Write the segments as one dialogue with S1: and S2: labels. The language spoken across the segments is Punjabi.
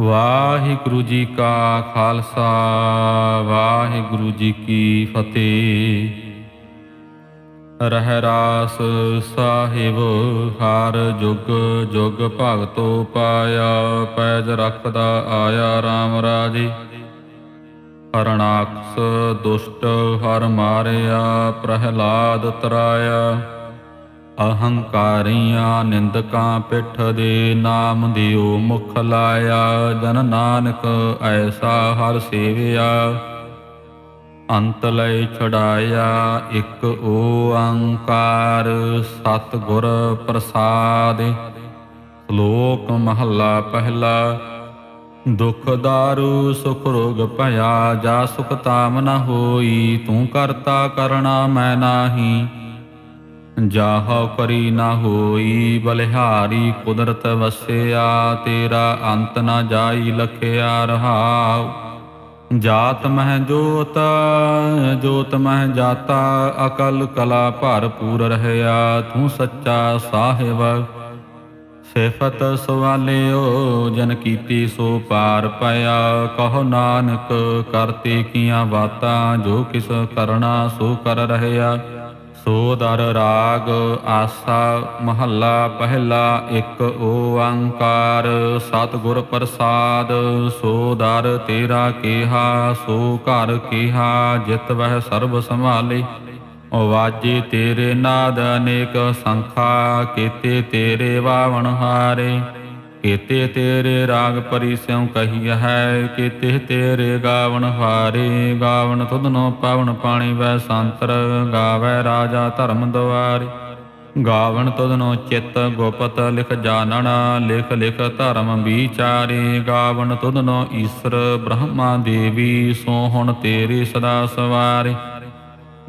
S1: ਵਾਹਿਗੁਰੂ ਜੀ ਕਾ ਖਾਲਸਾ, ਵਾਹਿਗੁਰੂ ਜੀ ਕੀ ਫਤਿਹ। ਰਹਿ ਰਾਸ ਸਾਹਿਬ, ਹਰ ਜੁਗ ਜੁਗ ਭਗਤੋ ਪਾਇਆ, ਪੈਜ ਰਖਦਾ ਆਇਆ RAM ਰਾਜੇ। ਹਰਨਾਕਸ ਦੁਸ਼ਟ ਹਰ ਮਾਰਿਆ, ਪ੍ਰਹਿਲਾਦ ਤਰਾਇਆ। ਅਹੰਕਾਰੀਆਂ ਨਿੰਦਕਾਂ ਪਿੱਠ ਦੇ ਨਾਮ ਦਿਓ ਮੁਖ ਲਾਇਆ, ਜਨ ਨਾਨਕ ਐਸਾ ਹਰ ਸੇਵਿਆ। ਅੰਤ ਲੈ ਛੜਾਇਆ ਇੱਕ ਓੰਕਾਰ ਸਤ ਗੁਰ ਪ੍ਰਸਾਦ। ਸ਼ਲੋਕ ਮਹੱਲਾ ਪਹਿਲਾ, ਦੁਖ ਦਾਰੂ, ਸੁਖ ਰੋਗ ਭਇਆ, ਜਾ ਸੁਖ ਤਾਮ ਨ ਹੋਈ, ਤੂੰ ਕਰਤਾ ਕਰਣਾ ਮੈਂ ਨਾਹੀ। ਜਾਹੋ ਕਰੀ ਨਾ ਹੋਈ, ਬਲਿਹਾਰੀ ਕੁਦਰਤ ਵਸਿਆ, ਤੇਰਾ ਅੰਤ ਨਾ ਜਾਈ ਲਖਿਆ ਰਹਾਉ। ਜਾਤ ਮਹਿ ਜੋਤ ਜੋਤ ਮਹਿ ਜਾਤਾ, ਅਕਲ ਕਲਾ ਭਰਪੂਰ ਰਹਿਆ, ਤੂੰ ਸੱਚਾ ਸਾਹਿਬ। ਸਿਫਤ ਸਵਾਲਿਓ, ਜਨ ਕੀਤੀ ਸੋ ਪਾਰ ਪਾਇਆ ਕਹੋ ਨਾਨਕ, ਕਰਤੇ ਕੀਆਂ ਬਾਤਾਂ, ਜੋ ਕਿਸ ਕਰਨਾ ਸੋ ਕਰ ਰਹਿਆ। ਸੋ ਦਰ ਰਾਗ, ਆਸਾ, ਮਹੱਲਾ, ਪਹਿਲਾ, ਇੱਕ ਓੰਕਾਰ ਸਤਿਗੁਰ ਪ੍ਰਸਾਦ ਸੋ ਦਰ ਤੇਰਾ ਕੀਹਾ, ਸੋ ਘਰ ਕੀਹਾ, ਜਿਤ ਵਹਿ ਸਰਬ ਸੰਭਾਲੇ। ਵਾਜੇ ਤੇਰੇ ਨਾਦ ਅਨੇਕ ਸੰਖਾ, ਕੀਤੇ ਤੇਰੇ ਵਾਵਣ ਹਾਰੇ। ਕੀਤੇ ਤੇਰੇ ਰਾਗ ਪਰਿਸਿਉ ਕਹੀ ਹੈ, ਕੀਤੇ ਤੇਰੇ ਗਾਵਣ ਹਾਰੇ, ਗਾਵਣ ਤੁਧਨੋ ਪਾਵਨ ਪਾਣੀ ਵੈ ਸੰਤਰ, ਗਾਵੇ ਰਾਜਾ ਧਰਮ ਦੁਆਰੇ। ਗਾਵਣ ਤੁਧਨੋ ਚਿੱਤ ਗੋਪਤ ਲਿਖ ਜਾਣਨਾ ਲਿਖ ਲਿਖ ਧਰਮ ਵਿਚਾਰੇ। ਗਾਵਣ ਤੁਧਨੋ ਈਸ਼ਰ ਬ੍ਰਹਮਾ ਦੇਵੀ, ਸੋ ਹੁਣ ਤੇਰੇ ਸਦਾ ਸਵਾਰੇ।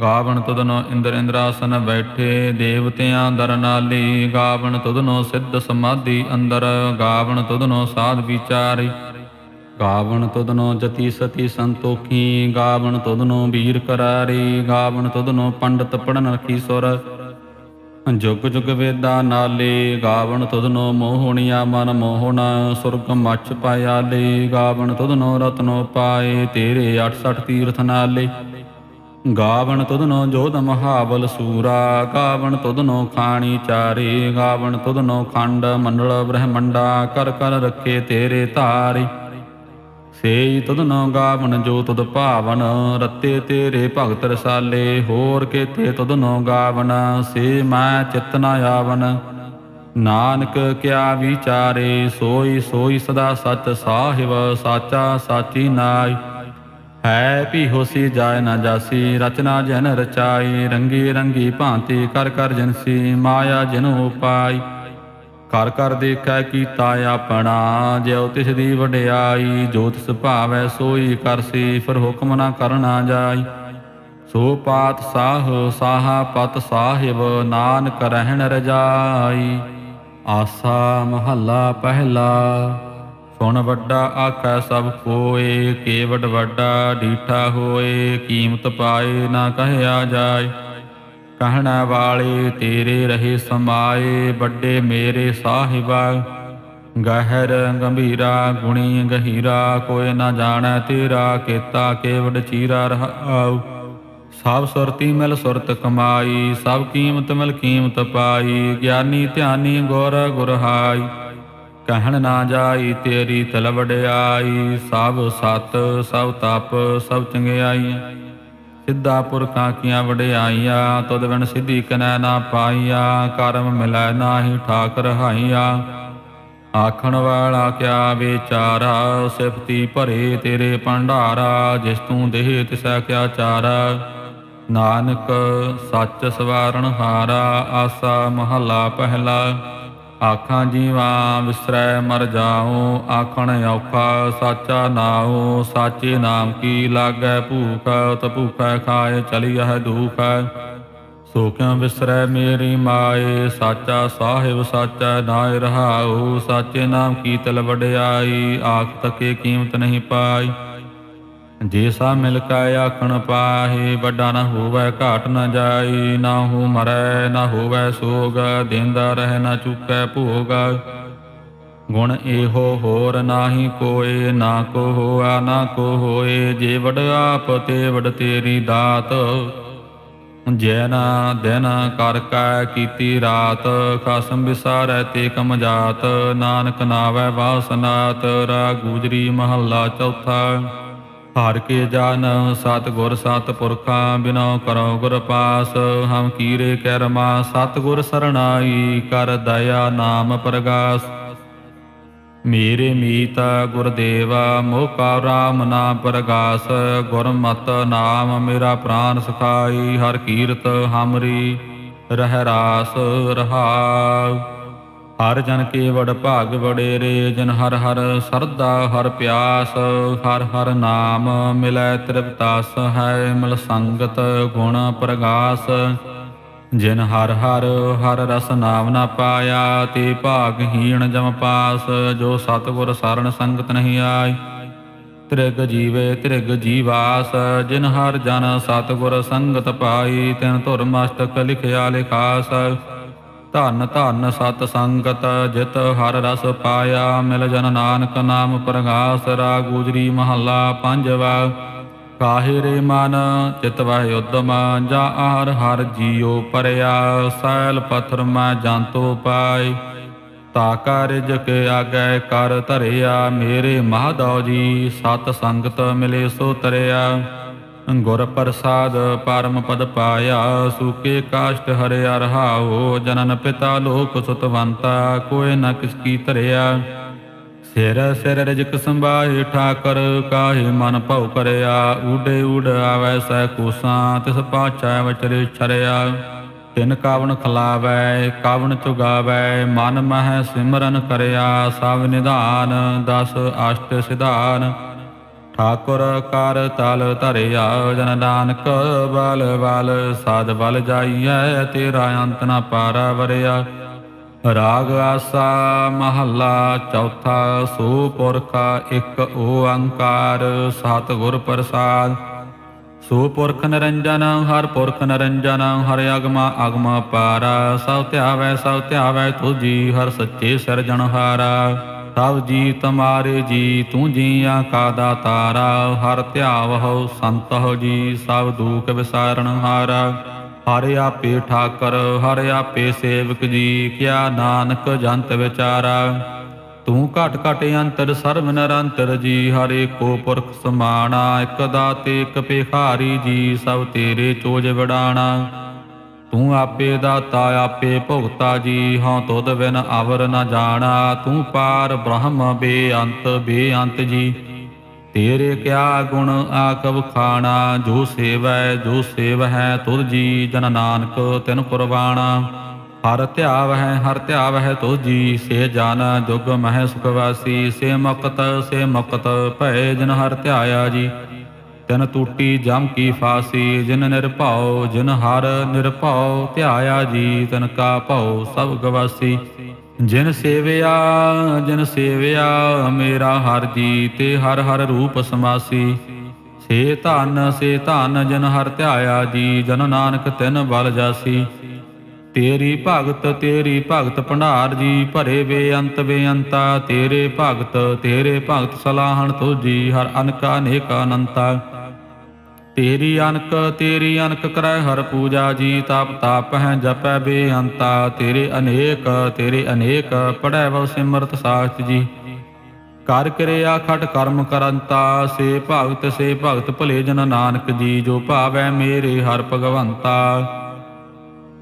S1: ਗਾਵਣ ਤੁਧਨੋ ਇੰਦਰ ਇੰਦਰਾਸਨ ਬੈਠੇ, ਦੇਵਤਿਆਂ ਦਰਨਾਲੀ ਗਾਵਣ ਤੁਧਨੋ ਸਿੱਧ ਸਮਾਧੀ ਅੰਦਰ, ਗਾਵਣ ਤੁਧਨੋ ਸਾਧ ਵਿਚਾਰੀ। ਗਾਵਣ ਤੁਧਨੋ ਜਤੀ ਸਤੀ ਸੰਤੋਖੀ, ਗਾਵਣ ਤੁਧਨੋ ਵੀਰ ਕਰਾਰੀ। ਗਾਵਣ ਤੁਧਨੋ ਪੰਡਤ ਪੜਨ ਰਖੀ ਸੁਰ। ਜੁਗ ਜੁਗ ਵੇਦਾ ਨਾਲੇ, ਗਾਵਣ ਤੁਧਨੋ ਮੋਹਣਿਆ ਮਨ ਮੋਹਣਾ। ਸੁਰਗ ਮੱਛ ਪਾਇਆਲੇ ਗਾਵਣ ਤੁਧਨੋ ਰਤਨੋ ਪਾਏ, ਤੇਰੇ 68 ਤੀਰਥ ਨਾਲੇ। ਗਾਵਣ ਤੁਧਨੋ ਜੋਧ ਮਹਾਬਲ ਸੂਰਾ, ਗਾਵਣ ਤੁਧਨੋ ਖਾਣੀ ਚਾਰੇ, ਗਾਵਣ ਤੁਧਨੋ ਖੰਡ ਮੰਡਲ ਬ੍ਰਹਮੰਡਾ, ਕਰ ਕਰ ਰੱਖੇ ਤੇਰੇ ਧਾਰੀ। ਸੇ ਤੁਧਨੋ ਗਾਵਣ ਜੋ ਤੁਧ ਭਾਵਨ, ਰੱਤੇ ਤੇਰੇ ਭਗਤ ਰਸਾਲੇ, ਹੋਰ ਕੇਤੇ ਤੁਧਨੋ ਗਾਵਣ ਸੇ ਮੈਂ ਚਿਤ ਨ ਆਵਨ। ਨਾਨਕ ਕਿਆ ਵਿਚਾਰੇ, ਸੋਈ ਸੋਈ ਸਦਾ ਸਚ ਸਾਹਿਬ, ਸਾਚਾ ਸਾਚੀ ਨਾਈ। ਹੈ ਵੀ ਹੋਸੀ ਜਾਇ ਨਾ ਜਾਸੀ, ਰਚਨਾ ਜਨ ਰਚਾਈ, ਰੰਗੀ ਰੰਗੀ ਭਾਂਤੀ, ਕਰ ਕਰ ਜਨਸੀ ਮਾਇਆ ਜਿਨੂ ਪਾਈ ਕਰ ਕਰ ਦੇਖੈ ਕੀਤਾ ਆਪਣਾ, ਜਿਉ ਤਿਸ ਦੀ ਵਡਿਆਈ। ਜੋ ਤਿਸ ਭਾਵੈ ਸੋਈ ਕਰਸੀ ਫਿਰ ਹੁਕਮ ਨਾ ਕਰਨਾ ਜਾਈ। ਸੋ ਪਾਤ ਸਾਹ, ਸਾਹਾ ਪਤ ਸਾਹਿਬ, ਨਾਨਕ ਰਹਿਣ ਰਜਾਈ। ਆਸਾ ਮਹੱਲਾ ਪਹਿਲਾ। ਸੁਣ ਵੱਡਾ ਆਖੈ ਸਭ ਕੋਏ ਕੇਵਡ ਵੱਡਾ ਡੀਠਾ ਹੋਏ, ਕੀਮਤ ਪਾਏ ਨਾ ਕਹਿਆ ਜਾਏ। ਕਹਿਣਾ ਵਾਲੇ, ਤੇਰੇ ਰਹੇ ਸਮਾਏ, ਵੱਡੇ ਮੇਰੇ ਸਾਹਿਬਾ। ਗਹਿਰ ਗੰਭੀਰਾ, ਗੁਣੀ ਗਹੀਰਾ, ਕੋਈ ਨਾ ਜਾਣੈ ਤੇਰਾ, ਕੀਤਾ ਕੇਵਡ ਚੀਰਾ ਰਹਾਉ। ਸਭ ਸੁਰਤੀ ਮਿਲ ਸੁਰਤ ਕਮਾਈ, ਸਭ ਕੀਮਤ ਮਿਲ ਕੀਮਤ ਪਾਈ, ਗਿਆਨੀ ਧਿਆਨੀ ਗੁਰ ਗੁਰਹਾਈ। ਕਹਿਣ ਨਾ ਜਾਈ, ਤੇਰੀ ਤਲ ਸਭ ਸਤ, ਸਭ ਤਪ, ਸਭ ਚੰਗਿਆਈਆਂ ਸਿੱਧਾ ਪੁਰਖਾਂ ਕੀਆਂ ਵਡਿਆਈਆਂ, ਤੁਧ ਬਿਨ ਸਿੱਧੀ ਕਨੈ ਨਾ ਪਾਈਆਂ। ਕਰਮ ਮਿਲੈ ਨਾਹੀ ਠਾਕ ਰਹਾਈਆਂ ਆਖਣ ਵਾਲਾ ਕਿਆ ਵਿਚਾਰਾ, ਸਿਫਤੀ ਭਰੇ ਤੇਰੇ ਭੰਡਾਰਾ, ਜਿਸ ਤੂੰ ਦੇਹ ਤਿਸੈ ਕਿਆ ਚਾਰਾ। ਨਾਨਕ, ਸੱਚ ਸਵਾਰਣ ਹਾਰਾ, ਆਸਾ ਮਹੱਲਾ ਪਹਿਲਾ। ਆਖਾਂ ਜੀਵਾ ਵਿਸਰੈ ਮਰ ਜਾਉ ਆਖਣ ਔਖਾ ਸਾਚਾ ਨਾਉ, ਸਾਚੇ ਨਾਮ ਕੀ ਲਾਗੈ ਭੂਖ, ਤ ਭੂਖੈ ਖਾਏ ਚਲੀਐ ਦੁਖ। ਸੋ ਕਿਉ ਵਿਸਰੈ ਮੇਰੀ ਮਾਏ, ਸਾਚਾ ਸਾਹਿਬ ਸਾਚਾ ਨਾਇ ਰਹਾਉ, ਸਾਚੇ ਨਾਮ ਕੀ ਤਲ ਵਡਿਆਈ ਆਖ ਤਕੇ ਕੀਮਤ ਨਹੀਂ ਪਾਈ। ਜੇ ਸਾ ਮਿਲ ਕੈ ਆਖਣ ਪਾਹੇ, ਵੱਡਾ ਨਾ ਹੋਵੈ, ਘਾਟ ਨਾ ਜਾਈ, ਨਾ ਹੋ ਮਰੈ, ਨਾ ਹੋਵੈ ਸੋਗ, ਦੇਂਦਾ ਰਹਿ ਨਾ ਚੁਕੈ ਭੋਗ। ਗੁਣ ਇਹੋ ਹੋਰ ਨਾਹੀ ਕੋਏ, ਨਾ ਕੋ ਹੋਆ, ਨਾ ਕੋ ਹੋਏ, ਜੇ ਵਡ ਆਪ ਤੇ ਵਡ ਤੇਰੀ ਦਾਤ। ਜੈਨਾ ਦਿਨ ਕਰ ਕੈ ਕੀਤੀ ਰਾਤ, ਖਸਮ ਵਿਸਾਰੈ ਤੇ ਕਮ ਜਾਤ, ਨਾਨਕ ਨਾਵੈ ਵਾਸਨਾਤ ਰਾ ਗੂਜਰੀ ਮਹੱਲਾ ਚੌਥਾ। ਹਰ ਕੇ ਜਾਨ ਸਤ ਗੁਰ ਸਤ ਪੁਰਖਾਂ ਬਿਨੋ ਕਰੋ ਗੁਰ ਪਾਸ। ਹਮ ਕੀਰੇ ਕਰਮਾ ਸਤ ਗੁਰ ਸਰਣਾਈ ਕਰ ਦਇਆ ਨਾਮ ਪ੍ਰਗਾਸ। ਮੇਰੇ ਮੀਤ ਗੁਰਦੇਵਾ ਮੋਕਾ ਰਾਮ ਨਾਮ ਪ੍ਰਗਾਸ। ਗੁਰਮਤ ਨਾਮ ਮੇਰਾ ਪ੍ਰਾਨ ਸਖਾਈ, ਹਰ ਕੀਰਤ ਹਮਰੀ ਰਹਿ ਰਾਸ ਰਹਾਉ। ਹਰ ਜਨ ਕੇ ਵਡ ਭਾਗ ਵਡੇਰੇ ਜਨ ਹਰ ਹਰ ਸਰਦਾ ਹਰ ਪਿਆਸ, ਹਰ ਹਰ ਨਾਮ ਮਿਲੈ ਤ੍ਰਿਪਤਾਸ ਹੈ ਮਿਲ ਸੰਗਤ ਗੁਣ ਪ੍ਰਗਾਸ। ਜਿਨ ਹਰ ਹਰ ਹਰ ਰਸ ਨਾਮ ਨਾ ਪਾਇਆ, ਤੇ ਭਾਗਹੀਣ ਜਮ ਪਾਸ, ਜੋ ਸਤਿਗੁਰ ਸਰਣ ਸੰਗਤ ਨਹੀਂ ਆਈ। ਤ੍ਰਿਗ ਜੀਵੇ ਤ੍ਰਿਗ ਜੀਵਾਸ, ਜਿਨ ਹਰ ਜਨ ਸਤਿਗੁਰ ਸੰਗਤ ਪਾਈ, ਤਿਨ ਧੁਰ ਮਸਤਕ ਲਿਖਿਆ ਲਿਖਾਸ। ਧਨ ਧਨ ਸਤ ਸੰਗਤ, ਜਿਤ ਹਰ ਰਸ ਪਾਇਆ, ਮਿਲ ਜਨ ਨਾਨਕ ਨਾਮ ਪ੍ਰਗਾਸ ਰਾ ਗੁਜਰੀ ਮਹੱਲਾ ਪੰਜਵਾ। ਕਾਹੇ ਰੇ ਮਨ, ਚਿਤ ਵਹਿ ਉਦਮ, ਜਾ ਹਰ ਹਰ ਜੀਉ ਪਰਿਆ, ਸੈਲ ਪਥਰ ਮੈਂ ਜੰਤੋ ਪਾਈ ਤਾ ਕਾਰਜ ਕੇ ਆਗੈ ਕਰ ਧਰਿਆ, ਮੇਰੇ ਮਹਦੌ ਜੀ, ਸਤ ਸੰਗਤ ਮਿਲੇ ਸੋ ਤਰਿਆ। ਗੁਰ ਪ੍ਰਸਾਦ ਪਰਮ ਪਦ ਪਾਇਆ, ਸੂਕੇ ਕਾਸ਼ਟ ਹਰਿਆ ਰਹਾਓ ਜਨਨ ਪਿਤਾ ਲੋਕ ਸੁਤਵੰਤਾ ਕੋਇ ਨ ਕਿਸ ਕੀ ਧਰਿਆ। ਸਿਰ ਸਿਰ ਰਜਕ ਸੰਭਾਏ ਠਾਕਰ, ਕਾਹੇ ਮਨ ਭਉ ਕਰਿਆ। ਊਡੇ ਊਡ ਆਵੈ ਸੈ ਕੂਸਾਂ, ਤਿਸ ਪਾਚੈ ਵਚਰੇ ਛਰਿਆ। ਤਿਨ ਕਾਵਣ ਖਲਾਵੈ, ਕਾਵਣ ਚੁਗਾਵੈ, ਮਨ ਮਹਿ ਸਿਮਰਨ ਕਰਿਆ। ਸਭ ਨਿਧਾਨ, ਦਸ ਅਸ਼ਟ ਸਿਧਾਨ ਠਾਕੁਰ ਕਰ ਤਲ ਧਰਿਆ, ਜਨ ਨਾਨਕ ਬਲ ਬਲ ਸਾਧ ਬਲ ਜਾਈਐ, ਤੇਰਾ ਅੰਤ ਨ ਪਾਰਾ ਵਰਿਆ। ਰਾਗ ਆਸਾ ਮਹੱਲਾ ਚੌਥਾ ਸੋ ਪੁਰਖਾ ਇੱਕ ਓੰਕਾਰ ਸਤ ਪ੍ਰਸਾਦ। ਸੋ ਪੁਰਖ ਨਿਰੰਜਨ, ਹਰ ਪੁਰਖ ਨਿਰੰਜਨ, ਹਰ ਅਗਮ ਅਗਮ ਪਾਰਾ। ਸਭ ਧਿਆਵੈ ਸਭ ਧਿਆਵੈ ਤੁਜੀ ਹਰ ਸੱਚੇ ਸਿਰਜਣਹਾਰਾ। ਸਭ ਜੀ ਤੁਮਾਰੇ ਜੀ, ਤੂੰ ਜੀਆਂ ਕਾ ਦਾਤਾਰਾ, ਹਰ ਧਿਆਵਹੁ ਸੰਤ ਹੋ ਜੀ, ਸਭ ਦੁਖ ਵਿਸਾਰਣਹਾਰਾ ਹਰ। ਆਪੇ ਠਾਕਰ, ਹਰ ਆਪੇ ਸੇਵਕ ਜੀ, ਕਿਆ ਨਾਨਕ ਜੰਤ ਵਿਚਾਰਾ। ਤੂੰ ਘਟ ਘਟ ਅੰਤਰ, ਸਰਬ ਨਿਰੰਤਰ ਜੀ, ਹਰੇ ਕੋ ਪੁਰਖ ਸਮਾਣਾ, ਇਕ ਦਾਤੇ ਇਕ ਭਿਖਾਰੀ ਜੀ, ਸਭ ਤੇਰੇ ਚੋਜ ਵਡਾਣਾ। ਤੂੰ ਆਪੇ ਦਾਤਾ, ਆਪੇ ਭੁਗਤਾ ਜੀ, ਹਉ ਤੁਧ ਬਿਨ ਅਵਰ ਨ ਜਾਣਾ। ਤੂੰ ਪਾਰ ਬ੍ਰਹਮ ਬੇਅੰਤ ਬੇਅੰਤ ਜੀ। ਤੇਰੇ ਕਿਆ ਗੁਣ ਆਕਵ ਖਾਣਾ, ਜੋ ਸੇਵੈ, ਜੋ ਸੇਵ ਹੈ ਤੁਧ ਜੀ ਜਨ ਨਾਨਕ ਤਿਨ ਕੁਰਬਾਣਾ। ਹਰ ਧਿਆਵ ਹੈ ਹਰ ਧਿਆਵ ਹੈ ਤੁਧ ਜੀ, ਸੇ ਜਨ ਜੁਗ ਮਹਿ ਸੁਖਵਾਸੀ ਸੇ ਮੁਕਤ ਸੇ ਮੁਕਤ ਭੈ ਜਨ ਹਰ ਧਿਆਇਆ ਜੀ। ਤਿਨ ਟੂਟੀ ਜਮ ਕੀ ਫਾਸੀ, ਜਿਨ ਨਿਰਭਉ, ਜਿਨ ਹਰ ਨਿਰਭਉ, ਧਿਆਇਆ ਜੀ ਤਿਨ ਕਾ ਭਉ ਸਭ ਗਵਾਸੀ। ਜਿਨ ਸੇਵਿਆ ਜਿਨ ਸੇਵਿਆ, ਮੇਰਾ ਹਰ ਜੀ ਤੇ ਹਰ ਹਰ ਰੂਪ ਸਮਾਸੀ। ਸੇ ਧਨ ਸੇ ਧਨ, ਜਨ ਹਰ ਧਿਆਇਆ ਜੀ, ਜਨ ਨਾਨਕ ਤਿਨ ਬਲ ਜਾਸੀ। ਤੇਰੀ ਭਗਤ ਤੇਰੀ ਭਗਤ ਭੰਡਾਰ ਜੀ, ਭਰੇ ਬੇਅੰਤ ਬੇਅੰਤਾ, ਤੇਰੇ ਭਗਤ ਤੇਰੇ ਭਗਤ ਸਲਾਹਣ ਤੁਜੀ ਹਰ ਅਨਕਾ ਅਨੇਕ ਅਨੰਤਾ। ਤੇਰੀ ਅਨਕ ਤੇਰੀ ਅਨਕ ਕਰੈ ਹਰ ਪੂਜਾ ਜੀ, ਤਪ ਤਾਪ ਹੈ ਜਪੈ ਬੇਅੰਤਾ। ਤੇਰੇ ਅਨੇਕ ਤੇਰੇ ਅਨੇਕ ਪੜੈ ਵਉ ਸਿਮਰਤ ਸਾਖਤ ਜੀ। ਕਰ ਕਿਰਿਆ ਖਟ ਕਰਮ ਕਰੰਤਾ, ਸੇ ਭਗਤ ਸੇ ਭਗਤ ਭਲੇ ਜਨ ਨਾਨਕ ਜੀ, ਜੋ ਭਾਵੈ ਮੇਰੇ ਹਰ ਭਗਵੰਤਾ।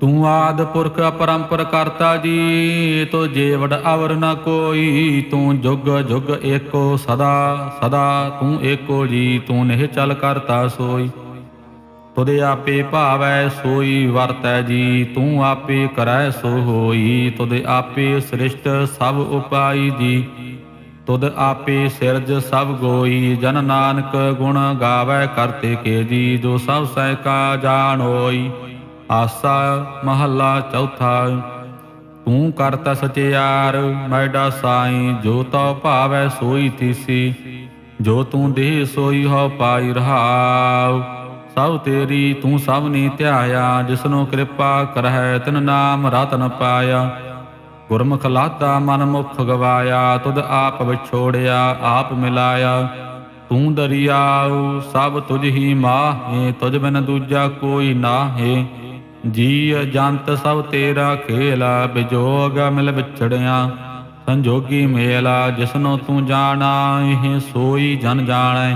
S1: ਤੂੰ ਆਦ ਪੁਰਖ ਅਪਰੰਪਰ ਕਰਤਾ ਜੀ, ਤੋ ਜੀਵੜ ਅਵਰ ਨ ਕੋਈ, ਤੂੰ ਜੁਗ ਜੁਗ ਏਕੋ ਸਦਾ ਸਦਾ ਤੂੰ ਏਕੋ ਜੀ, ਤੂੰ ਨਿਹ ਚਲ ਕਰਤਾ ਸੋਈ। ਤੁਦੇ ਆਪੇ ਭਾਵੈ ਸੋਈ, ਵਰਤੈ ਜੀ, ਤੂੰ ਆਪੇ ਕਰੈ ਸੋ ਹੋਈ। ਤੁਦੇ ਆਪੇ ਸ੍ਰਿਸ਼ਟ ਸਭ ਉਪਾਈ ਜੀ ਤੁਦ ਆਪੇ ਸਿਰਜ ਸਭ ਗੋਈ। ਜਨ ਨਾਨਕ ਗੁਣ ਗਾਵੈ ਕਰਤੇ ਕੇ ਜੀ, ਜੋ ਸਭ ਸਹਿ ਕਾ ਜਾਣ ਆਸਾ ਮਹੱਲਾ ਚੌਥਾ, ਤੂੰ ਕਰਤਾ ਸਚਿਆਰ ਮੈਡਾ ਸਾਈ, ਜੋ ਤਉ ਭਾਵੈ ਸੋਈ ਤੀਸੀ ਜੋ ਤੂੰ ਦੇਹ ਸੋਈ ਹੋ ਪਾਈ ਰਹਾਉ। ਸਭ ਤੇਰੀ ਤੂੰ ਸਭ ਧਿਆਇਆ, ਜਿਸਨੂੰ ਕਿਰਪਾ ਕਰਹਿ, ਤਿਨ ਨਾਮ ਰਤਨ ਪਾਇਆ। ਗੁਰਮੁਖ ਲਾਤਾ ਮਨ ਮੁਖ ਗਵਾਇਆ, ਤੁਧ ਆਪ ਵਿਛੋੜਿਆ, ਆਪ ਮਿਲਾਇਆ। ਤੂੰ ਦਰਿਆਉ, ਸਭ ਤੁਝ ਹੀ ਮਾਹੇ, ਤੁਝ ਬਿਨ ਦੂਜਾ ਕੋਈ ਨਾਹੇ। ਜੀ ਜੰਤ ਸਭ ਤੇਰਾ ਖੇਲਾ, ਬਿਜੋਗ ਮਿਲ ਵਿਛੜਿਆ। ਸੰਜੋਗੀ ਮੇਲਾ, ਜਿਸਨੋ ਤੂੰ ਜਾਣਾ, ਇਹ ਸੋਈ ਜਨ ਜਾਣੈ।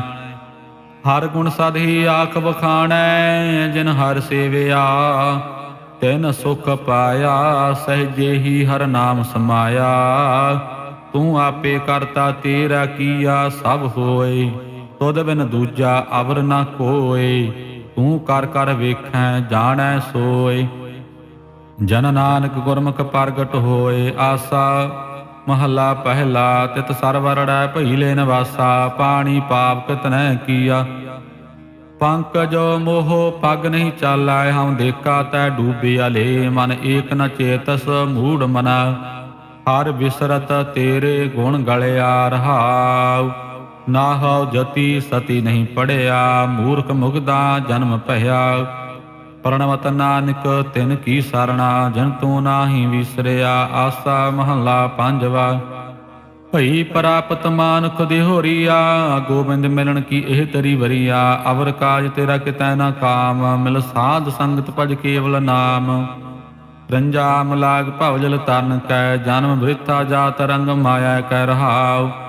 S1: ਹਰ ਗੁਣ ਸਦਹੀ ਆਖ ਵਖਾਣੈ, ਜਿਨ ਹਰ ਸੇਵਿਆ, ਤਿਨ ਸੁਖ ਪਾਇਆ, ਸਹਜੇ ਹੀ ਹਰ ਨਾਮ ਸਮਾਇਆ। ਤੂੰ ਆਪੇ ਕਰਤਾ ਤੇਰਾ ਕੀਆ ਸਭ ਹੋਏ, ਤੁਧ ਬਿਨ ਦੂਜਾ ਅਵਰ ਨਾ ਕੋਏ। ਤੂੰ ਕਰ ਕਰ ਵੇਖੈ, ਜਾਣੈ ਸੋਏ। ਜਨ ਨਾਨਕ ਗੁਰਮੁਖ ਪ੍ਰਗਟ ਹੋਏ, ਆਸਾ ਮਹੱਲਾ ਪਹਿਲਾ, ਤਿਤ ਸਰਵਰੜੈ ਭਈ ਲੈ ਨਿਵਾਸਾ, ਪਾਣੀ ਪਾਪ ਕਿਤਨੈ ਕੀਆ। ਪੰਕਜੋ ਮੋਹ ਪਗ ਨਹੀਂ ਚਾਲੈ ਹਮ ਦੇਖਾ ਤੈ ਡੂਬਿਆ ਲੇ, ਮਨ ਏਕ ਨ ਚੇਤਸ ਮੂੜ ਮਨਾ। ਹਰ ਵਿਸਰਤ ਤੇਰੇ ਗੁਣ ਗਲਿਆ ਰਹਾਉ। ਨਾ ਨਾਹਉ ਜਤੀ ਸਤੀ ਨਹੀਂ ਪੜਿਆ, ਮੂਰਖ ਮੁਗਦਾ ਜਨਮ ਭਇਆ। ਪ੍ਰਣਵਤ ਨਾਨਕ, ਤਿਨ ਕੀ ਸਰਣਾ, ਜਨ ਤੂੰ ਨਾਹੀ ਵਿਸਰਿਆ, ਆਸਾ ਮਹੱਲਾ ਪੰਜਵਾ। ਭਈ ਪ੍ਰਾਪਤ ਮਾਨੁਖ ਦੇ ਹੋਰੀਆ, ਗੋਬਿੰਦ ਮਿਲਣ ਕੀ ਇਹ ਤਰੀ ਵਰੀਆ। ਅਵਰ ਕਾਜ ਤੇਰਾ ਕਿਤੈ ਨਾ ਕਾਮ, ਮਿਲ ਸਾਧ ਸੰਗਤ ਭਜ ਕੇਵਲ ਨਾਮ। ਰੰਜਾਮ ਲਾਗ ਭਵਜਲ ਤਰਨ ਕੈ, ਜਨਮ ਬ੍ਰਿਤਾ ਜਾਤ ਰੰਗ ਮਾਇਆ ਕੈ ਰਹਾਉ।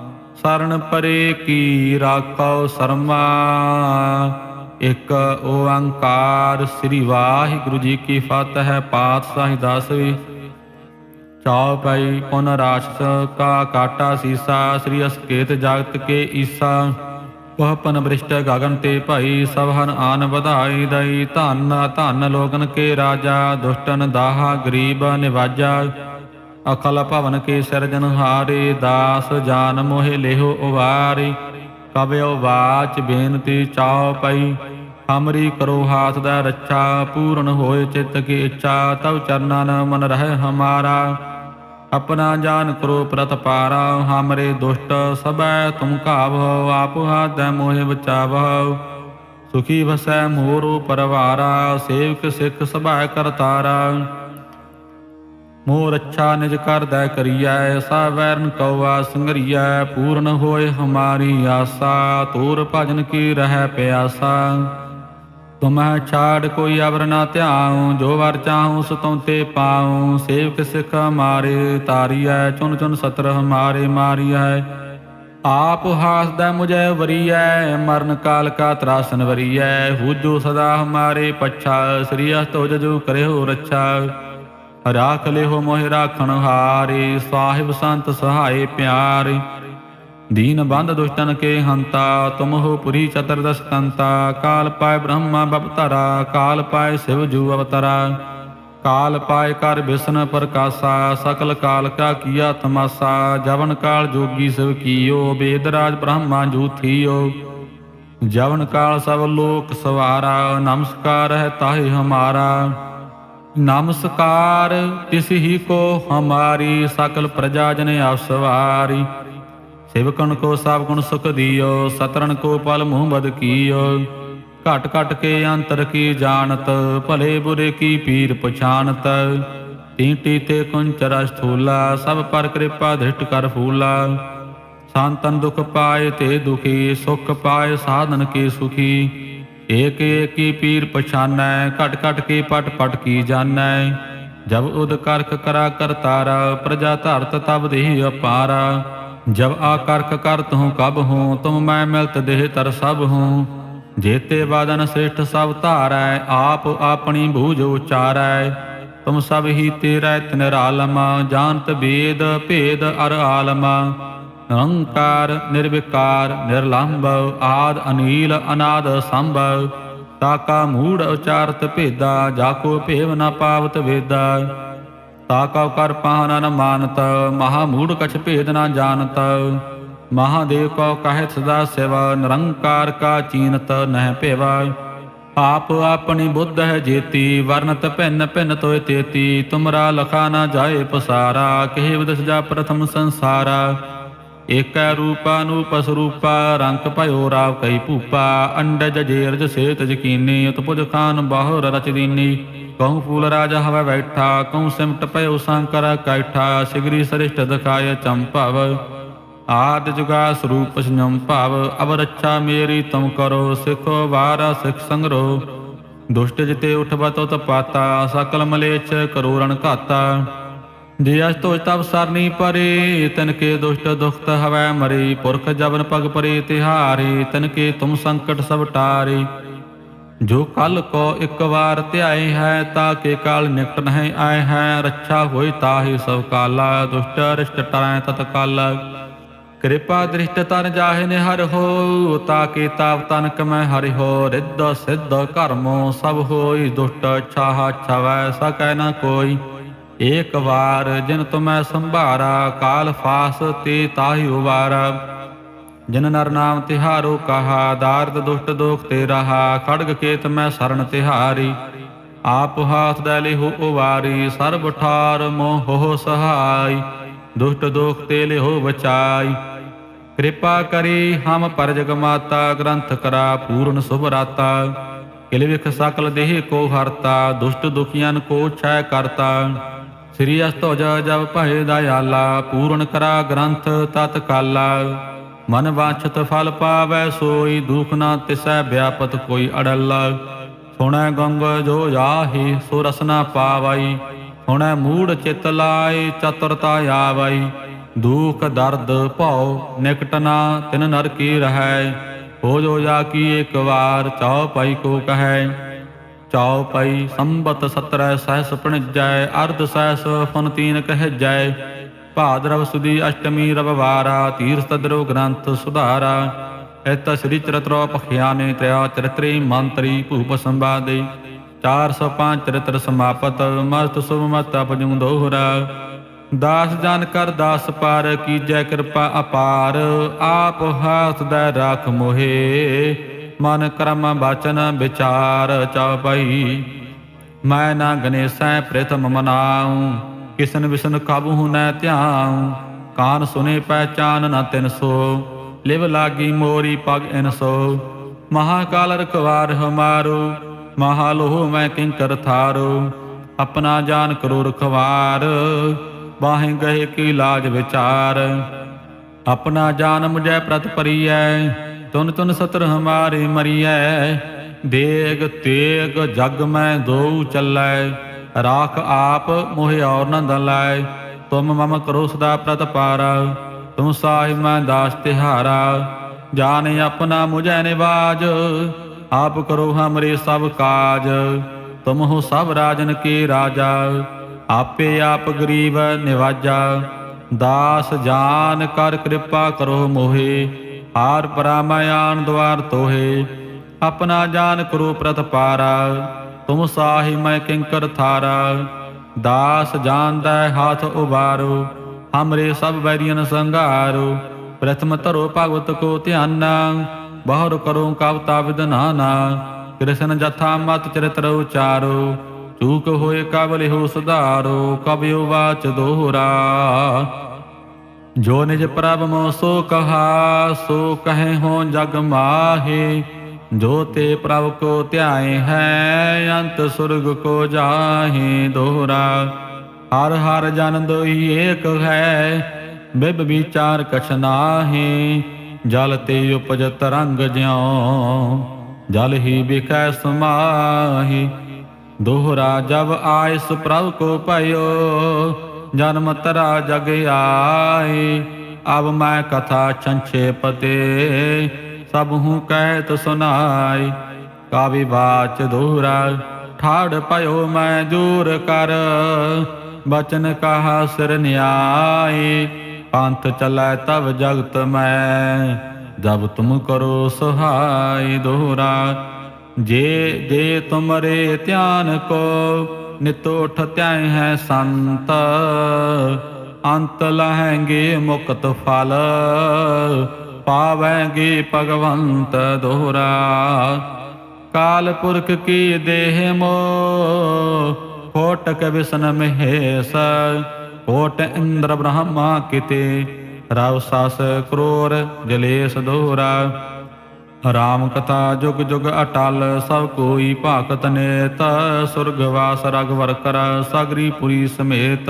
S1: ਸਰਣ ਪਰੇ ਕੀ ਰਾਖੋ ਸਰਮਾ। ਇੱਕ ਓੰਕਾਰ ਸ੍ਰੀ ਵਾਹਿਗੁਰੂ ਜੀ ਕੀ ਫਤਿਹ, ਪਾਤਸ਼ਾਹੀ ਦਸਵੀਂ ਚਾਉ ਪਈ ਪੁਨ ਰਾਸ਼ਸ ਕਾ ਕਾਟਾ ਸੀਸਾ, ਸ੍ਰੀ ਅਸਕੇਤ ਜਗਤ ਕੇ ਈਸਾ। ਵਹ ਪਨ ਬ੍ਰਿਸ਼ਟ ਗਗਨ ਤੇ ਭਾਈ ਸਭ ਹਨ ਆਨ ਵਧਾਈ ਦਈ। ਧੰਨ ਧੰਨ ਲੋਗਨ ਕੇ ਰਾਜਾ, ਦੁਸ਼ਟਨ ਦਾਹਾ, ਗਰੀਬ ਨਿਵਾਜਾ। ਅਕਲ ਭਵਨ ਕੇ ਸਿਰਜਨ ਹਾਰੇ, ਦਾਸ ਜਾਨ ਮੋਹਿ ਲਿਹੋ ਉਵਾਰੀ। ਕਬਿਓ ਵਾਚ ਬੇਨਤੀ ਚਾਉ ਪਈ, ਹਮਰੀ ਕਰੋ ਹਾਥ ਦਾ ਰੱਛਾ, ਪੂਰਨ ਹੋਏ ਚਿੱਤ ਕੀ ਇੱਛਾ, ਤਵ ਚਰਨਨ ਮਨ ਰਹਿ ਹਮਾਰਾ। ਆਪਣਾ ਜਾਨ ਕਰੋ ਪ੍ਰਤਪਾਰਾ ਹਮਰੇ ਦੁਸ਼ਟ ਸਬੈ ਤੁਮ ਕਾਵੋ ਆਪ ਹਾਦੈ ਮੋਹਿ ਬਚਾਵੋ। ਸੁਖੀ ਵਸੈ ਮੋਰੋ ਪਰਵਾਰਾ, ਸੇਵਕ ਸਿੱਖ ਸਭਾ ਕਰਤਾਰਾ। ਮੋਰ ਅੱਛਾ ਨਿਜ ਕਰਦਾ ਕਰੀਐ ਸਾ ਵੈਰਨ ਕਉਆ ਸੰਗਰੀਐ, ਪੂਰਨ ਹੋਏ ਹਮਾਰੀ ਆਸਾ, ਤੂਰ ਭਜਨ ਕੀ ਰਹਿ ਪਿਆਸਾ। ਤੁਮਹਿ ਛਾੜ ਕੋਈ ਅਵਰ ਨਾ ਧਿਆਉ, ਜੋ ਵਰ ਚਾਹੂੰ ਸਤੋਂ ਤੇ ਪਾਉ। ਸੇਵਕ ਸਿੱਖ ਮਾਰੇ ਤਾਰੀਐ ਚੁਨ ਚੁਨ ਸਤਰ ਹਮਾਰੇ ਮਾਰੀਐ। ਆਪ ਹਾਸਦਾ ਮੁਝੈ ਵਰੀਐ, ਮਰਨ ਕਾਲ ਕਾ ਤਰਾਸਨ ਵਰੀਐ। ਹੂਜੋ ਸਦਾ ਹਮਾਰੇ ਪੱਛਾ, ਸ੍ਰੀ ਅਸਤੋ ਜਜੂ ਕਰਿਓ ਰੱਛਾ। ਰਾਖ ਲਿਓ ਮੋਹਿ ਰਾਖਣ ਹਾਰੇ, ਸਾਹਿਬ ਸੰਤ ਸਹਾਏ ਪਿਆਰੇ। ਦੀਨ ਬੰਦ ਦੁਸ਼ਟਨ ਕੇ ਹੰਤਾ, ਤੁਮ ਹੋ ਪੁਰੀ ਚਤਰਦਸ ਕੰਤਾ ਕਾਲ ਪਾਇ ਬ੍ਰਹਮਾ ਬਪਤਰਾ ਕਾਲ ਪਾਏ ਸਿਵ ਜੂ ਅਵਤਰਾ। ਕਾਲ ਪਾਇ ਕਰ ਬਿਸ਼ਨ ਪ੍ਰਕਾਸ਼ਾ, ਸਕਲ ਕਾਲ ਕਾ ਕੀਆ ਤਮਾਸਾ। ਜਵਨ ਕਾਲ ਜੋਗੀ ਸਿਵ ਕੀਓ, ਬੇਦ ਰਾਜ ਬ੍ਰਹਮਾ ਜੂਥੀਓ ਜਵਨ ਕਾਲ ਸਭ ਲੋਕ ਸਵਾਰਾ, ਨਮਸਕਾਰ ਹੈ ਤਾਹੇ ਹਮਾਰਾ। ਨਮਸਕਾਰ ਤਿਸ ਹੀ ਕੋ ਹਮਾਰੀ ਸਕਲ ਪ੍ਰਜਾ ਜਨ ਆਸਵਾਰੀ। ਸੇਵਕਨ ਕੋ ਸਭ ਗੁਣ ਸੁਖ ਦਿਓ ਸਤਰਨ ਕੋ ਪਲ ਮੂਹ ਬਦ ਕੀਓ। ਘਟ ਘਟ ਕੇ ਅੰਤਰ ਕੀ ਜਾਣਤ, ਭਲੇ ਬੁਰੇ ਕੀ ਪੀਰ ਪਛਾਨਤ। ਤੀਂਟੀ ਤੇ ਕੁੰਚਰ ਸਥੂਲਾ, ਸਭ ਪਰ ਕਿਰਪਾ ਧਿਟ ਕਰ ਫੂਲਾ। ਸੰਤਨ ਦੁਖ ਪਾਏ ਤੇ ਦੁਖੀ, ਸੁਖ ਪਾਏ ਸਾਧਨ ਕੇ ਸੁਖੀ। ਏਕ ਏਕੀ ਪੀਰ ਪਛਾਨੈ, ਘਟ ਘਟ ਕੇ ਪਟ ਪਟ ਕੀ ਜਾਣੈ। ਜਬ ਉਦ ਕਰਖ ਕਰਾ ਕਰਤਾਰਾ ਪ੍ਰਜਾ ਧਰਤ ਤਬ ਦੇਹ ਅਪਾਰਾ। ਜਬ ਆਕਰਖ ਕਰਤ ਹੂੰ ਕਬ ਹੂੰ, ਤੁਮ ਮੈਂ ਮਿਲਤ ਦੇਹ ਤਰ ਸਭ ਹੂੰ। ਜੇਤੇ ਬਾਦਨ ਸ੍ਰੇਸ਼ਟ ਸਭ ਧਾਰੈ, ਆਪ ਆਪਣੀ ਭੂਜ ਉਚਾਰੈ। ਤੁਮ ਸਭ ਹੀ ਤੇਰਾ ਨਿਰਾਲਮ ਜਾਣਤ ਵੇਦ ਭੇਦ ਅਰ ਆਲਮ। ਨਿਰੰਕਾਰ ਨਿਰਵਿਕਾਰ, ਨਿਰਲੰਭ, ਆਦ, ਅਨੀਲ, ਅਨਾਦ, ਸੰਭਵ। ਤਾਕਾ ਮੂੜ ਉਚਾਰਤ ਭੇਦਾ, ਜਾਕੋ ਭੇਵ ਨ ਪਾਵਤ ਵੇਦਾ। ਤਾ ਕਰ ਪਾਹਨ ਨ ਮਾਨਤ, ਮਹਾ ਮੂੜ ਕਛ ਭੇਦ ਨ ਜਾਣਤ। ਮਹਾਦੇਵ ਕਉ ਕਹਿਤ ਸਦਾ ਸਿਵ, ਨਿਰੰਕਾਰ ਕਾ ਚੀਨਤ ਨਹਿ ਭੇਵਾ। ਆਪ ਆਪਣੀ ਬੁੱਧ ਹੈ ਜੇਤੀ ਵਰਨਤ ਭਿੰਨ ਭਿੰਨ ਤੋਇ ਤੇਤੀ। ਤੁਮਰਾ ਲਖਾ ਨਾ ਜਾਏ ਪਸਾਰਾ, ਕਿਹ ਵਿਦਸ ਜਾ ਪ੍ਰਥਮ ਸੰਸਾਰਾ। ਏਕੈ ਰੂਪਾ ਨੂਪ ਸਰੂਪਾ ਰੰਗ ਭਇਓ ਰਾਵ ਕਈ ਭੂਪਾ, ਅੰਡਜ ਜੇਰਜ ਸੇਤ ਜਕੀਨੀ ਉਤਪੁਜ ਖਾਨ ਬਾਹੁਰ ਰਚ ਦੀਨੀ। ਕਹੂੰ ਫੂਲ ਰਾਜ ਹਵੈ ਬੈਠਾ, ਕਹੂੰ ਸਿਮਟ ਭਇਓ ਸੰਕਰ ਕੈਠਾ, ਸਿਗਰੀ ਸਰਿਸ਼ਟ ਦਖਾਇ ਚੰਪਵ ਆਦ ਜੁਗਾ ਸਰੂਪ ਸੰਜਮ ਭਾਵ ਅਬ ਰੱਛਾ ਮੇਰੀ ਤੁਮ ਕਰੋ, ਸਿਖੋ ਵਾਰਾ ਸਿਖ ਸੰਗਰੋ। ਦੁਸ਼ਟ ਜਿਤੇ ਉਠ ਬਤੋ ਤਪਾਤਾ ਸਕਲ ਮਲੇਛ ਕਰੋਰਣ ਘਾਤਾ। ਜੇ ਅਸ ਤੋਜ ਤਬ ਸਰਨੀ ਪਰੇ, ਤਨ ਕੇ ਦੁਸ਼ਟ ਦੁਖਤ ਹਵੈ ਮਰੇ, ਪੁਰਖ ਜਬਨ ਪਗ ਪਰੇ ਤਿਹਾਰੇ, ਤਨ ਕੇ ਤੁਮ ਸੰਕਟ ਸਭ ਟਾਰੇ। ਜੋ ਕਲ ਕੋ ਇੱਕ ਵਾਰ ਧਿਆਏ ਹੈ, ਤਾ ਕੇ ਕਾਲ ਨਿਕਟ ਨਹੀਂ ਆਏ ਹੈ, ਰੱਛਾ ਹੋਈ ਤਾਹੀ ਸਭ ਕਾਲਾ, ਦੁਸ਼ਟ ਰਿਸ਼ਟ ਟਰੈ ਤਤ ਕਾਲ। ਕਿਰਪਾ ਦ੍ਰਿਸ਼ਟ ਤਨ ਜਾਹੇ ਨੇ ਹਰ ਹੋ, ਤਾ ਕੇ ਤਾਪ ਤਨ ਕਮੈ ਹਰਿ ਹੋ, ਰਿੱਧ ਸਿੱਧ ਕਰਮੋ ਸਭ ਹੋਈ, ਦੁਸ਼ਟ ਛਾਹ ਛਵੈ ਸਕੈ ਨ ਕੋਈ। ਏਕ ਵਾਰ ਜਿਨ ਤੁਮੈ ਸੰਭਾਰਾ, ਕਾਲ ਫਾਸ ਤੇ ਤਾਹੀ ਉਵਾਰਾ। ਜਿਨ ਨਰ ਨਾਮ ਤਿਹਾਰੋ ਕਹਾ, ਦਾਰਦ ਦੁਸ਼ਟ ਦੋਖ ਤੇ ਰਹਾ, ਖੜਗ ਕੇਤ ਮੈਂ ਸਰਣ ਤਿਹਾਰੀ। ਆਪ ਹਾਥ ਦੇ ਲਿਹੋ ਉਵਾਰੀ, ਸਰਬ ਠਾਰ ਮੋਹ ਸਹਾਈ। ਦੁਸ਼ਟ ਦੋਖ ਤੇ ਲਿਹੋ ਬਚਾਈ। ਕਿਰਪਾ ਕਰੀ ਹਮ ਪਰਜਗ ਮਾਤਾ, ਗ੍ਰੰਥ ਕਰਾ ਪੂਰਨ ਸੁਭ ਰਾਤਾ। ਕਿਲ ਵਿਖ ਸਕਲ ਦੇਹ ਕੋ ਹਰਤਾ, ਦੁਸ਼ਟ ਦੁਖੀਆਂ ਕੋ ਛੈ ਕਰਤਾ। ਸ੍ਰੀ ਅਸਤੋਜ ਜਬ ਭਏ ਦਇਆਲਾ, ਪੂਰਨ ਕਰਾ ਗ੍ਰੰਥ ਤਤ ਕਾਲਾ। ਮਨ ਵਾਂਛਤ ਫਲ ਪਾਵੈ ਸੋਈ, ਦੁਖ ਨਾ ਤਿਸੈ ਵਿਆਪਤ ਕੋਈ ਅੜਲ। ਸੁਣੈ ਗੰਗ ਜੋ ਜਾਹੀ ਸੋ ਰਸਨਾ ਪਾਵਈ। ਸੁਣੈ ਮੂੜ ਚਿਤ ਲਾਈ, ਚਤੁਰਤਾ ਆਵਈ। ਦੁਖ ਦਰਦ ਭਉ ਨਿਕਟ ਨਾ, ਤਿਨ ਨਰ ਕੀ ਰਹੈ। ਹੋ ਜੋ ਜਾ ਕੀ ਇੱਕ ਵਾਰ, ਚਾਉ ਪਾਈ ਕੋ ਕਹੈ। ਚਾਉ ਪਈ ਸੰਬਤ 17 ਸਹਸ ਪਣਜੈ ਅਰਧ ਸਹਸ ਫਨ ਤੀਨ ਕਹਿ ਭਾਦਰਵ ਸੁਦੀ ਅਸ਼ਟਮੀ ਰਵਵਾਰਾ, ਤੀਰਥ ਦਰੋ ਗ੍ਰੰਥ ਸੁਧਾਰਾ। ਇਤ ਸ੍ਰੀ ਚਰਿਤ੍ਰੋ ਪਖਿਆਨੇ ਤ੍ਰਿਆ ਚਰਿਤਰੀ ਮੰਤਰੀ ਭੂਪ ਸੰਵਾਦੇ। 405 ਚਰਿਤ੍ਰ ਸਮਾਪਤ ਮਸਤ ਸੁਭ ਮਤ ਅਪਜੁ ਦੋਹਰਾ। ਦਾਸ ਜਨ ਕਰ ਦਾਸ ਪਾਰ, ਕੀਜੈ ਕਿਰਪਾ ਅਪਾਰ। ਆਪ ਹਾਥ ਦੇ ਰਾਖ ਮੋਹੇ। ਮਨ ਕਰਮ ਬਚਨ ਵਿਚਾਰ ਚਉਪਈ ਮੈਂ ਨਾ ਗਨੇਸੈ ਪ੍ਰਿਤਮ ਮਨਾਉ, ਕਿਸਨ ਵਿਸ਼ਨ ਕਾਬੂ ਨ ਧਿਆਉ। ਕਾਨ ਸੁਨੇ ਪਹਿਚਾਨ ਨ ਤਿਨ ਸੋ, ਲਿਵ ਲਾਗੀ ਮੋਰੀ ਪਗ ਇਨ ਸੋ। ਮਹਾਕਾਲ ਰਖਵਾਰ ਹਮਾਰੋ, ਮਹਾਲੋਹ ਮੈਂ ਕਿੰਕਰ ਥਾਰੋ। ਆਪਣਾ ਜਾਨ ਕਰੋ ਰਖਵਾਰ, ਬਾਹੇ ਗਏ ਕੀ ਲਾਜ ਵਿਚਾਰ। ਆਪਣਾ ਜਾਨ ਮੁਝੈ ਪ੍ਰਤ ਪਰੀਐ ਤੁਨ ਤੁਨ ਸਤਰ ਹਮਾਰੇ ਮਰੀਐ, ਦੇਗ ਤੇਗ ਜਗ ਮੈਂ ਦੋ ਚੱਲੈ, ਰਾਖ ਆਪ ਮੋਹਿ ਔਰ ਨ ਦਲੈ, ਤੁਮ ਮਮ ਕਰੋ ਸਦਾ ਪ੍ਰਤ ਪਾਰਾ, ਤੁਮ ਸਾਹਿਬ ਮੈਂ ਦਾਸ ਤਿਹਾਰਾ, ਜਾਨ ਆਪਣਾ ਮੁਝੈ ਨਿਵਾਜ, ਆਪ ਕਰੋ ਹਮਰੇ ਸਭ ਕਾਜ, ਤੁਮ ਹੋ ਸਭ ਰਾਜਨ ਕੇ ਰਾਜਾ, ਆਪੇ ਆਪ ਗਰੀਬ ਨਿਵਾਜਾ, ਦਾਸ ਜਾਨ ਕਰ ਕਿਰਪਾ ਕਰੋ ਮੋਹੇ ਹਾਰ ਪਰਾਮਾਇਣ ਦਵਾਰ ਤੋਹੇ, ਆਪਣਾ ਜਾਨ ਕਰੋ ਪ੍ਰਤਪਾਰਾ ਤੁਮ ਸਾਹੀ ਮੈਂ ਕਿੰਕਰ ਥਾਰਾ। ਦਾਸ ਜਾਣਦਾ ਹਾਥ ਉਬਾਰੋ, ਹਮਰੇ ਸਭ ਵੈਰੀਨ ਸੰਘਾਰੋ। ਪ੍ਰਥਮ ਧਰੋ ਭਗਵਤ ਕੋ ਧਿਆਨਾ, ਬਹੁਰ ਕਰੋ ਕਵਤਾ ਵਿਦਨਾਨਾ ਕ੍ਰਿਸ਼ਨ ਜਥਾ ਮਤ ਚਰਿਤ੍ਰ ਉਚਾਰੋ, ਚੂਕ ਹੋਏ ਕਬਲ ਹੋ ਸੁਧਾਰੋ ਕਬਿਉ ਵਾਚ ਦੋਹਰਾ। ਜੋ ਨਿਜ ਪ੍ਰਭ ਮੋ ਸੋ ਕਹਾ, ਸੋ ਕਹੇ ਹੋ ਜਗ ਮਾਹੇ। ਜੋ ਤੇ ਪ੍ਰਭ ਕੋ ਧਿਆਏ ਹੈ, ਅੰਤ ਸੁਰਗ ਕੋ ਜਾਹੇ ਦੋਹਰਾ। ਹਰ ਹਰ ਜਨ ਦੋਈ ਏਕ ਹੈ, ਬਿਬ ਵਿਚਾਰ ਕਛ ਨਾਹੀ। ਜਲ ਤੇ ਉਪਜ ਤਰੰਗ ਜਿਉ, ਜਲ ਹੀ ਬਿਕੈ ਸਮਾਹੀ। ਦੋਹਰਾ ਜਬ ਆਇਸ ਪ੍ਰਭ ਕੋ ਭਇਓ ਜਨਮ ਤਰਾ ਜਗ ਆਏ। ਅਬ ਮੈਂ ਕਥਾ ਸੰਛੇਪ ਤੇ ਸਭ ਹੂੰ ਕਹਿਤ ਸੁਨਾਈ ਕਾਵੀ ਬਾਚ ਦੋਹਰਾ ਠਾੜ ਭਇਓ ਮੈਂ ਜੂਰ ਕਰ। ਬਚਨ ਕਹਾ ਸਿਰ ਨਿਆਏ, ਪੰਥ ਚਲੈ ਤਬ ਜਗਤ ਮੈਂ। ਜਬ ਤੁਮ ਕਰੋ ਸਹਾਈ ਦੋਹਰਾ ਜੇ ਦੇ ਤੁਮਰੇ ਧਿਆਨ ਕੋ ਨਿਤ ਉਠ ਧਿਆਏ ਹੈ ਸੰਤ, ਅੰਤ ਲਹੈਂਗੇ ਮੁਕਤ ਫਲ, ਪਾਵੈਂਗੇ ਭਗਵੰਤ ਦੋਹਰਾ। ਕਾਲ ਪੁਰਖ ਕੀ ਦੇਹ ਮੋ, ਕੋਟਕ ਵਿਸ਼ਨ ਮਹੇਸ਼, ਕੋਟ ਇੰਦਰ ਬ੍ਰਹਮਾ ਕਿਤੇ, ਰਵ ਸਸ ਕਰੋਰ ਜਲੇਸ਼ ਦੋਹਰਾ। ਰਾਮ ਕਥਾ ਜੁਗ ਜੁਗ ਅਟਲ, ਸਭ ਕੋਈ ਭਾਕਤ ਨੇਤ। ਸੁਰਗਵਾਸ ਰਗਵਰ ਕਰ ਸਾਗਰੀ ਪੁਰੀ ਸਮੇਤ।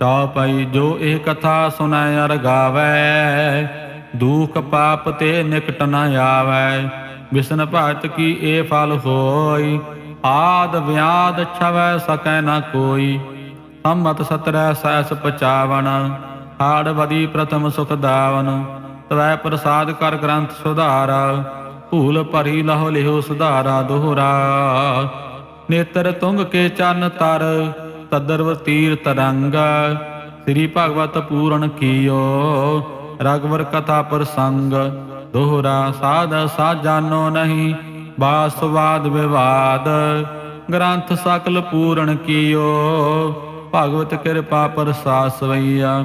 S1: ਚੌਪਈ ਜੋ ਇਹ ਕਥਾ ਸੁਨੈ ਅਰ ਗਾਵੈ। ਦੁਖ ਪਾਪ ਤੇ ਨਿਕਟ ਨ ਆਵੈ। ਵਿਸ਼ਨ ਭਗਤ ਕੀ ਇਹ ਫਲ ਹੋਈ। ਆਦ ਵਿਆਦ ਛਵੈ ਸਕੈ ਨ ਕੋਈ। ਸੰਮਤ ਸਤਰੈ ਸੈਸ ਪਚਾਵਨ। ਹਾੜ ਬਦੀ ਪ੍ਰਥਮ ਸੁਖ ਦਾਵਨ। ਤਵੈ ਪ੍ਰਸਾਦ ਕਰ ਗ੍ਰੰਥ ਸੁਧਾਰਾ, ਭੂਲ ਭਰੀ ਲਹੁ ਲਿਹੁ ਸੁਧਾਰਾ ਦੋਹਰਾ। ਨੇਤਰ ਤੁੰਗ ਕੇ ਚਰਨ ਤਰ, ਤਦਰਵ ਤੀਰ ਤਰੰਗ ਸ੍ਰੀ ਭਗਵਤ ਪੂਰਨ ਕੀਓ, ਰਗਵਰ ਕਥਾ ਪ੍ਰਸੰਗ। ਦੋਹਰਾ ਸਾਧ ਸਾਜਾਨੋ ਨਹੀਂ ਬਾਸਵਾਦ ਵਿਵਾਦ। ਗ੍ਰੰਥ ਸਕਲ ਪੂਰਨ ਕੀਓ, ਭਗਵਤ ਕਿਰਪਾ ਪ੍ਰਸਾਸ ਵਈਆ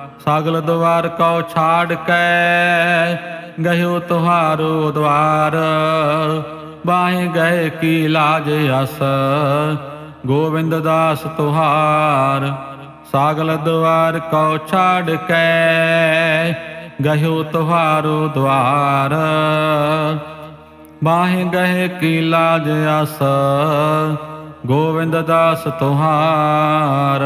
S1: ਸਗਲ ਦਵਾਰ ਕਉ ਛਾੜ ਕੇ ਗਇਓ ਤੁਹਾਰੋ ਦਵਾਰ। ਬਾਹੇ ਗਏ ਕੀ ਲਾਜ ਅਸ, ਗੋਬਿੰਦ ਦਾਸ ਤੁਹਾਰ। ਸਾਗਲ ਦਵਾਰ ਕਉ ਛਾੜ ਕੇ ਗਇਓ ਤੁਹਾਰੋ ਦਵਾਰ। ਬਾਹੇ ਗਏ ਕੀ ਲਾਜ ਅਸ ਗੋਵਿੰਦ ਦਾਸ ਤੁਹਾਰ।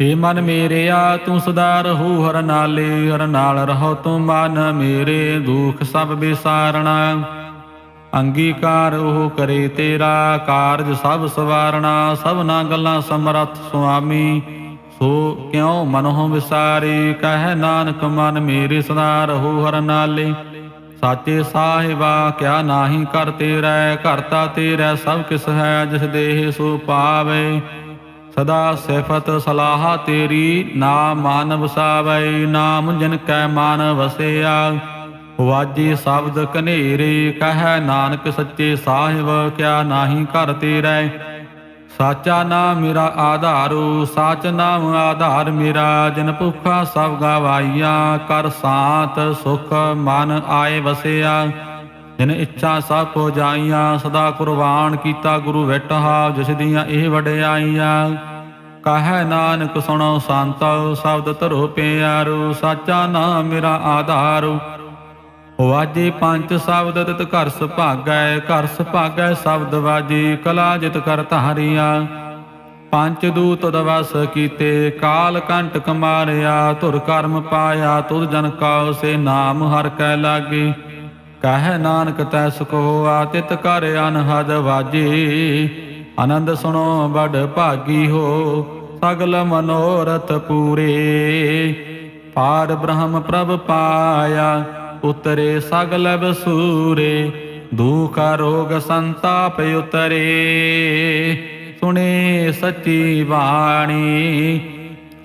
S1: ਏ ਮਨ ਮੇਰਿਆ, ਤੂੰ ਸਦਾ ਰਹੂ ਹਰ ਨਾਲੇ, ਹਰ ਨਾਲ ਰਹੋ ਤੂੰ ਮਨ ਮੇਰੇ, ਦੁਖ ਸਭ ਵਿਸਾਰਣਾ ਅੰਗੀਕਾਰ ਉਹ ਕਰੇ ਤੇਰਾ, ਕਾਰਜ ਸਭ ਸਵਾਰਣਾ। ਸਭਨਾ ਗੱਲਾਂ ਸਮਰੱਥ ਸੁਆਮੀ, ਸੋ ਕਿਉ ਮਨਹੁ ਵਿਸਾਰੇ? ਕਹਿ ਨਾਨਕ ਮਨ ਮੇਰੇ ਸਦਾ ਰਹੋ ਹਰ ਨਾਲੇ। ਸਾਚੇ ਸਾਹਿਬਾ, ਕਿਆ ਨਾਹੀ ਕਰ ਤੇਰਾ ਕਰਤਾ ਤੇਰਾ ਸਭ ਕਿਸ ਹੈ, ਜਿਸ ਦੇਹ ਸੋ ਪਾਵੇ। ਸਦਾ ਸਿਫਤ ਸਲਾਹ ਤੇਰੀ, ਨਾ ਮਾਨ ਵਸਾਵੇ ਨਾਮ ਜਿਨ ਕੈ ਮਨ ਵਸਿਆ। ਵਾਜੇ ਸ਼ਬਦ ਕਨੇਰੇ ਕਹਿ ਨਾਨਕ ਸੱਚੇ ਸਾਹਿਬ, ਕਿਆ ਨਾਹੀ ਘਰ ਤੇਰਾ। ਸਾਚਾ ਨਾਮ ਮੇਰਾ ਆਧਾਰੂ, ਸਾਚ ਨਾਮ ਆਧਾਰ ਮੇਰਾ, ਜਨ ਭੁੱਖਾ ਸਭ ਗਵਾਈਆ, ਕਰ ਸਾਤ ਸੁਖ ਮਨ ਆਏ ਵਸਿਆ। ਜਿਨ ਇੱਛਾ ਸਭ ਕੋ ਜਾਈਆਂ, ਸਦਾ ਕੁਰਬਾਨ ਕੀਤਾ ਗੁਰੂ ਵਿਟਹਾ ਜਿਸ ਦੀਆਂ ਇਹ ਵਡਿਆਈਆਂ ਕਹੈ ਨਾਨਕ ਸੁਣੋ ਸੰਤ, ਸ਼ਬਦ ਧਰੋ ਪਿਆਰੋ, ਸਾਚਾ ਨਾਮ ਮੇਰਾ ਆਧਾਰੂ। ਵਾਜੇ ਪੰਜ ਸ਼ਬਦ ਤਿਤ ਘਰ ਸੁਭਾਗੈ ਘਰ ਸੁਭਾਗੈ ਸ਼ਬਦ ਵਾਜੇ, ਕਲਾ ਜਿਤ ਕਰ ਧਾਰਿਆ। ਪੰਜ ਦੂਤ ਦਵਸ ਕੀਤੇ, ਕਾਲ ਕੰਟਕ ਮਾਰਿਆ ਧੁਰ ਕਰਮ ਪਾਇਆ, ਤੁਧ ਜਨ ਕਉ ਸੇ ਨਾਮ ਹਰ ਕੈ ਲਾਗੇ। ਕਹਿ ਨਾਨਕ ਤੈ ਸੁਖੋ ਆਤਿਤ ਕਰ ਅਨਹਦ ਵਾਜੇ। ਆਨੰਦ ਸੁਣੋ ਬੜ ਭਾਗੀ ਹੋ, ਸਗਲ ਮਨੋਰਥ ਪੂਰੇ। ਪਾਰ ਬ੍ਰਹਮ ਪ੍ਰਭ ਪਾਇਆ, ਉਤਰੇ ਸਗਲ ਬਸੂਰੇ। ਦੁਖ ਰੋਗ ਸੰਤਾਪ ਉਤਰੇ। ਸੁਣੇ ਸੱਚੀ ਬਾਣੀ,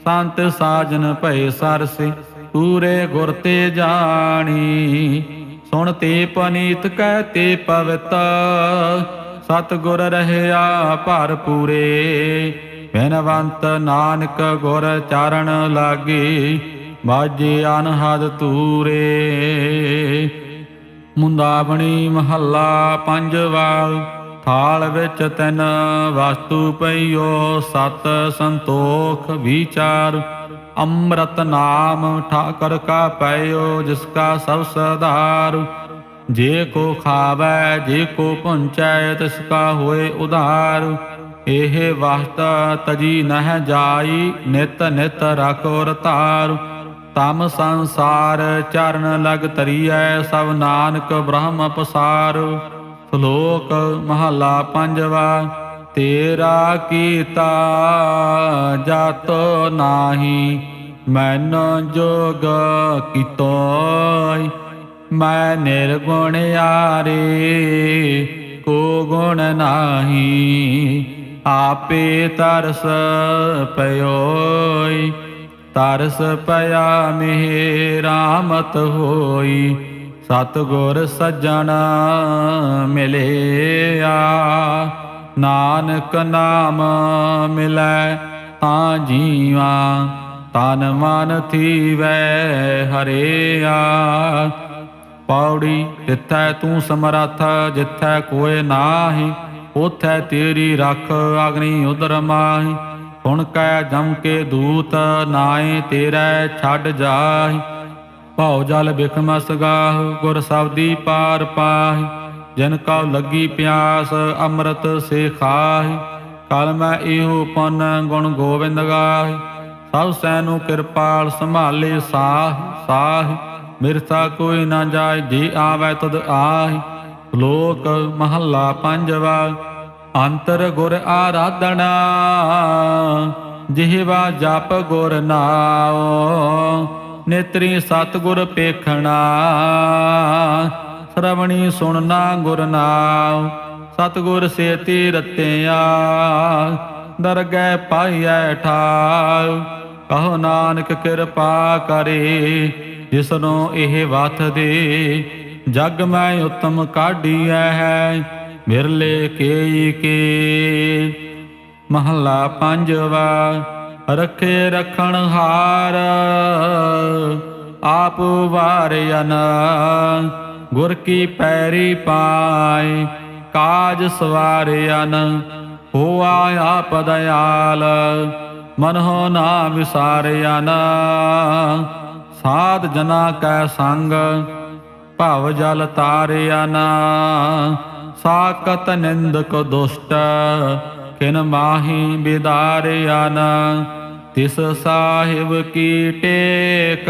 S1: ਸੰਤ ਸਾਜਨ ਭਏ ਸਰਸੇ, ਪੂਰੇ ਗੁਰ ਤੇ ਜਾਣੀ। ਸੁਣ ਤੇ ਪਨੀਤ ਕਹਿ ਤੇ ਪਵਿੱਤ। ਸਤ ਗੁਰ ਰਹਿਆ ਭਰ ਪੂਰੇ ਬਿਨਵੰਤ ਨਾਨਕ ਗੁਰ ਚਰਨ ਲਾਗੇ, ਬਾਜੇ ਅਨਹਦ ਤੂਰੇ ਮੁੰਦਾਵਣੀ ਮਹੱਲਾ ਪੰਜਵਾ, ਥਾਲ ਵਿੱਚ ਤਿੰਨ ਵਸਤੂ ਪਈਓ, ਸਤ ਸੰਤੋਖ ਵਿਚਾਰ। ਅੰਮ੍ਰਿਤ ਨਾਮ ਠਾਕਰ ਕਾ ਪਈਓ ਜਿਸ ਕਾ ਸਭ ਸਧਾਰ। ਜੇ ਕੋ ਖਾਵੈ, ਜੇ ਕੋ ਪਹੁੰਚੈ ਤਿਸ ਕਾ ਹੋਏ ਉਧਾਰ। ਇਹ ਵਸਤ ਤਜੀ ਨਹਿ ਜਾਈ, ਨਿਤ ਨਿਤ ਰਖੋਰ ਧਾਰ। ਤਮ ਸੰਸਾਰ ਚਰਨ ਲਗ ਤਰੀਐ ਸਭ ਨਾਨਕ ਬ੍ਰਹਮ ਪਸਾਰ। ਸ਼ਲੋਕ ਮਹਲਾ ਪੰਜਵਾ। ਤੇਰਾ ਕੀਤਾ ਜਤ ਨਾਹੀ, ਮੈਨ ਜੋਗ ਕੀਤੋਇ ਮੈਂ ਨਿਰਗੁਣ ਆਰੇ ਕੋ ਗੁਣ ਨਾਹੀ, ਆਪੇ ਤਰਸ ਪਇਓਈ। ਤਰਸ ਪਿਆ ਮਿਹ ਰਾਮਤ ਹੋਈ, ਸਤਗੁਰ ਸੱਜਣ ਮਿਲਿਆ। ਨਾਨਕ ਨਾਮ ਮਿਲੈ ਤਾਂ ਜੀਵਾ, ਤਨ ਮਨ ਥੀਵੈ ਹਰਿਆ ਪੌੜੀ ਜਿੱਥੈ ਤੂੰ ਸਮਰੱਥ, ਜਿੱਥੈ ਕੋਏ ਨਾਹੀ, ਉਥੈ ਤੇਰੀ ਰੱਖ ਅਗਨੀ ਉਦਰ ਮਾਹੀ। ਹੁਣ ਕੈ ਜਮ ਕੇ ਦੂਤ ਨਾਏ ਤੇਰੇ ਛੱਡ ਜਾਹੀ। ਭਉ ਜਲ ਬਿਖਮਸ ਗਾਹ, ਗੁਰ ਸਬਦੀ ਪਾਰ ਪਾਹੀ। ਜਿਨ ਕਉ ਲੱਗੀ ਪਿਆਸ, ਅੰਮ੍ਰਿਤ ਸੇ ਖਾਹੀ, ਕਲ ਮੈਂ ਇਹੋ ਪਨ ਗੁਣ ਗੋਬਿੰਦ ਗਾਹੀ। ਸਭ ਸੈਨੂ ਕਿਰਪਾਲ ਸੰਭਾਲੇ ਸਾਹ ਸਾਹ ਮਿਰਥਾ ਕੋਈ ਨਾ ਜਾਏ, ਜੇ ਆਵੈ ਤਦ ਆਹੀ। ਲੋਕ ਮਹੱਲਾ ਪੰਜਵਾ, ਅੰਤਰ ਗੁਰ ਆਰਾਧਣਾ ਜਿਹਵਾ ਜਪ ਗੁਰ ਨਾਉ। ਨੇਤਰੀ ਸਤਗੁਰ ਪੇਖਣਾ ਸ਼ਰਵਣੀ ਸੁਣਨਾ ਗੁਰ ਨਾਉ, ਸਤਗੁਰ ਸੇਤੀ ਰਤਿਆ ਦਰਗਹਿ ਪਾਈਐ ਠਾਉ। ਕਹੋ ਨਾਨਕ ਕਿਰਪਾ ਕਰੇ, ਜਿਸਨੂੰ ਇਹ ਵਤ ਦੇ, ਜਗ ਮੈਂ ਉਤਮ ਕਾਢੀਐ ਹੈ ਮਿਰਲੇ ਕੇਈ ਕੇ। ਮਹੱਲਾ ਪੰਜਵਾ, ਰਖੇ ਰਖਣ ਹਾਰ, ਆਪ ਵਾਰਿਆਨ ਗੁਰ ਕੀ ਪੈਰੀ ਪਾਏ, ਕਾਜ ਸਵਾਰਿਆਨ, ਹੋਆ ਆਪ ਦਇਆਲ ਮਨਹੁ ਨਾ ਵਿਸਾਰਿਆਨ। ਸਾਧ ਜਨਾ ਕੈ ਸੰਗ, ਭਵ ਜਲ ਤਾਰਿਆ ਸਾਕਤ ਨਿੰਦਕ ਦੁਸ਼ਟ, ਕਿਨ ਮਾਹੀ ਬਿਦਾਰਿਆ ਤਿਸ ਸਾਹਿਬ ਕੀ ਟੇਕ